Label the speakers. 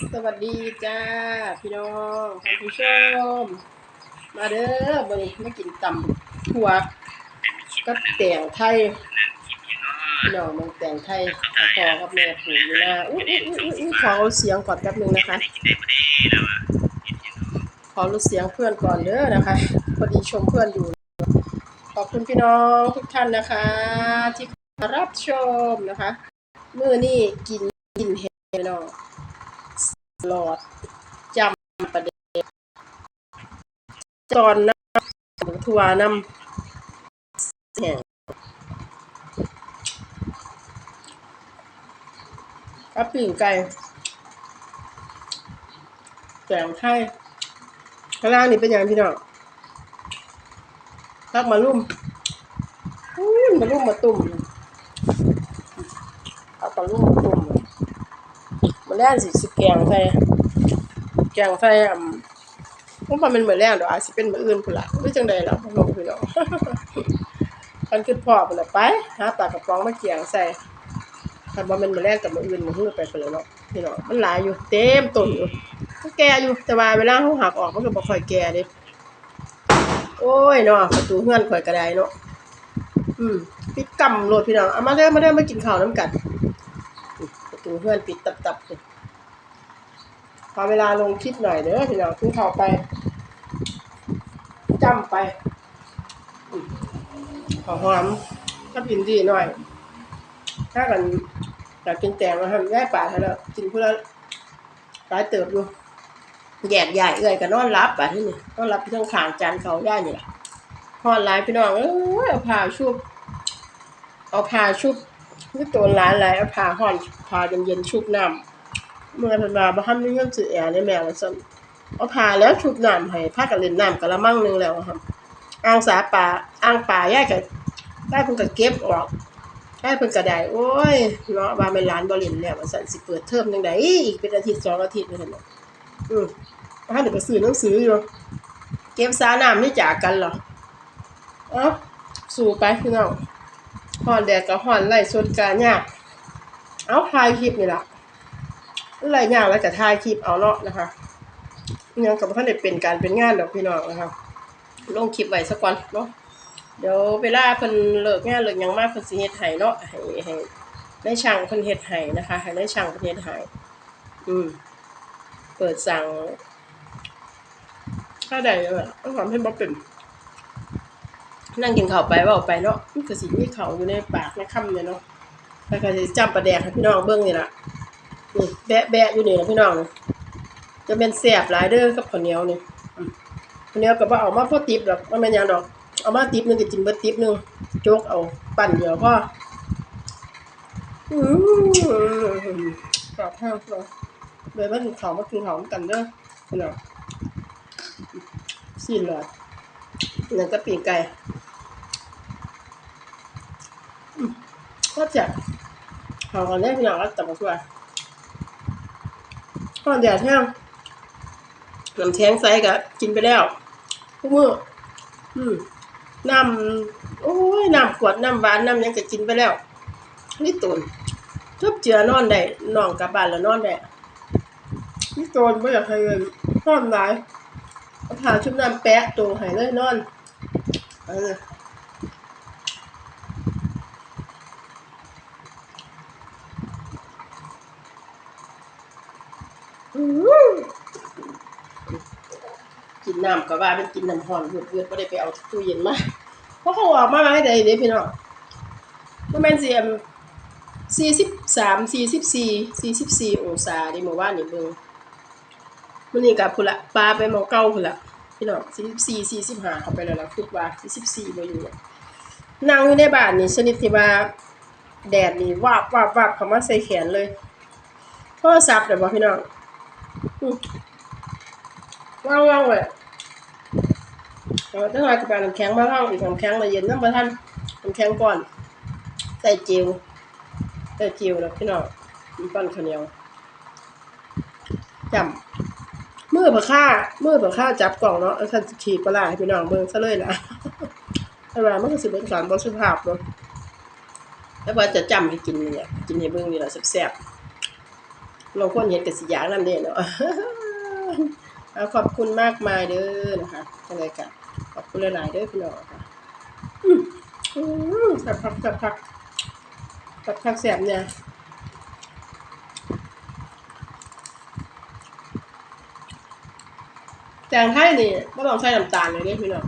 Speaker 1: สวัสดีจ้า พี่น้องท่านผู้ชม มาเด้อวันนี้มากินตำถั่วก็แตงไทยพี่น้องมันแตงไทยพอกับแม่ปลูกอยู่นะอุ้ยอุ้ยอุ้ยอุ้ยขอเอาเสียงก่อนแป๊บนึงนะคะ ขอรู้เสียงเพื่อนก่อนเด้อนะคะพอดีชมเพื่อนอยู่ ขอบคุณพี่น้องทุกท่านนะคะ ที่รับชมนะคะ มื้อนี้กินกินเห็ดพี่น้อง หลอดจำประเด็นตอนน้ำทัวน้ำแห้งกับปิ่งไก่แกงไทยข้างล่างนี่เป็นอย่างพี่น้องทักมาลุ่มมาลุ่มมาตุ่มเอาปลาลุ่มมาตุ่ม แล่นสิสิแกงใส่แกงใส่อ่ำมันบ่แมันเหมือนแล่นดอกอาจสิเป็นมื้ออื่นพุ่นละหรือจังใดล่ะบ่รู้พี่น้องคันคิดพอพุ่นละไปหาปลากระป๋องมาแกงใส่คันบ่แม่นมื้อแลงกับมื้ออื่นมื้อฮื้อไปพุ่นล้วเนาะพี่น้องมันหลายอยู่เต็มต้นอยู่ก็แก่อยู่แต่ว่าเวลาเฮาหักออกมันก็บ่ค่อยแก่เด้โอ้ยเนาะประตูเฮือนข่อยก็ไดเนาะอืมปิดกำโลดพี่น้องเอามาเด้อมาเด้อมากินข้าวนํกันประตูเพื่อนปิดตับๆเลย พอเวลาลงคลิปหน่อยเด้อพี่น้องขึ้นเขาไปจำไปอืมขอหอมก็กินดีหน่อย ถ้ากันอยากกินแตงมาทำย่ายป่าให้แล้วกินเพื่อหลายเติบอยู่แยกใหญ่เอ้ยก็นอนรับป่ะที่นี่นอนรับที่ต้องขางจานเขาย่ายนี่แหละพอดหลายพี่น้องเอ้ยเอาผ้าชุบเอาผ้าชุบคือตัวร้านหลายเอาผ้าห่อนผ้าเย็นๆชุบน้ำ เมื่อเพิ่นว่าบ่ทันมีเงินซื้อแอร์ในแม่ว่าซั่นเอาผ้าแล้วชุบน้ำให้พากันเล่นน้ำกะละมังนึงแล้วอะครับอ่างสาปลาอ่างปลายายก็ได้เพิ่นก็เก็บออกได้เพิ่นก็ได้โอ้ยเนาะว่าแม่หลานบ่เล่นแล้วว่าซั่นสิเปิดเทอมจังไดอีกเป็นอาทิตย์สองอาทิตย์นั่นน่ะอือบ่ทันได้ไปซื้อหนังสืออยู่เก็บสาน้ำนี่จากกันเหรอเอ้าสู้ไปพี่น้องห่อนแดดกับห่อนไล่สดกายาก เอาถ่ายคลิปนี่ล่ะ ไล่ยากแล้วก็ถ่ายคลิปเอาเนาะนะคะยังกับท่านได้เป็นการเป็นงานดอกพี่น้องนะคะลงคลิปไว้สักวันเนาะเดี๋ยวเวลาเพิ่นเลิกงานเลิกยังมาเพิ่นสิเฮ็ดให้เนาะให้ให้ได้ช่างเพิ่นเฮ็ดให้นะคะให้ได้ช่างเพิ่นเฮ็ดให้อืมเปิดสั่งถ้าได้แบบต้องทำให้บ่เป็นนั่งกินข้าวไปเว่าไปเนาะมันก็สิมีข้าวอยู่ในปากในค่ำเนี่ยเนาะแล้วก็สิจำปลาแดกให้พี่น้องเบิ่งนี่ล่ะ นี่แบะแบะอยู่นี่ล่ะพี่น้องจะเป็นแซ่บหลายเด้อกับข้าวเหนียวนี่ข้าวเหนียวก็บ่เอามาพอติบดอกบ่แม่นยังดอก เอามาติบนึงก็กินเบิดติบนึงโจกเอาปั่นเดียวพออืมกรอบแห้งเลยเลยมากินข้ามากินข้าวกันเด้อพี่น้องสิ้นเลยนั่นก็ปีกไก่ก็จะเอากันได้พี่น้ องแล้วแต่มาช่วยก่อนเดี๋ยวเที่ยงน้ำแข็งใสก็กินไปแล้วทุกมื้ออืมน้ำโอ้ยน้ำขวดน้ำหวานน้ำยังก็กินไปแล้วนี่ตุนชอบเจือนอนได้นอนกลับบ้านแล้วนอนได้นี่ตุนไม่อยากให้เงินนอนหลายเอาผ้าชุบน้ำแปะตัวให้เลยนอนเออ กินน้ำก็ว่าเป็นกินน้ำห่อนเบือดเบือดไม่ได้ไปเอาตู้เย็นมาเพราะเขาออกมาให้ได้เด้พี่น้องประมาณเสียมสี่สิบสามสี่สิบสี่สี่สิบสี่องศาดิเมื่อวานนี่เบิ่งมื้อนี้กับพุละปลาไปหมองเก่าพุละพี่น้องสี่สิบสี่สี่สิบห้าเข้าไปแล้วล่ะคิดว่าสี่สิบสี่บ่อยู่นั่งอยู่ในบ้านนี่ชนิดที่ว่าแดดนี่วาบวาบวาบเข้ามาใส่แขนเลยโทรศัพท์เดี๋ยวบอกพี่น้อง ว่างว่าเลยเราต้องเอากระป๋าน้ำแข็งมาว่างอีกน้ำแข็งมาเย็นน้ำประทันน้ำแข็งก่อน ใส่จิวใส่จิวแล้วพี่น้องมีปั้นข้าวเหนียวจำมือผักข้ามือผักข้าจับกล่องเนาะท่านขีดปลาร้าให้พี่น้องเบิ่งซะเลยนะแต่ว่ามันก็สิเป็นการบ่สุภาพเนาะแต่ว่าจะจำให้กินเนี่ยกินให้เบิ่งนี่แหละแซ่บๆ เราควรเห็นกับสิอยางนั่นเด้เนาะเอขอบคุณมากมายเด้อนะคะอะไรกันขอบคุณหลายๆเด้อพี่น้องค่ะสับพักสับพักสับพักแสบเนี่ยแจงไทยนี่ไม่ต้องใส่น้ำตาลเลยเด้อพี่น้อง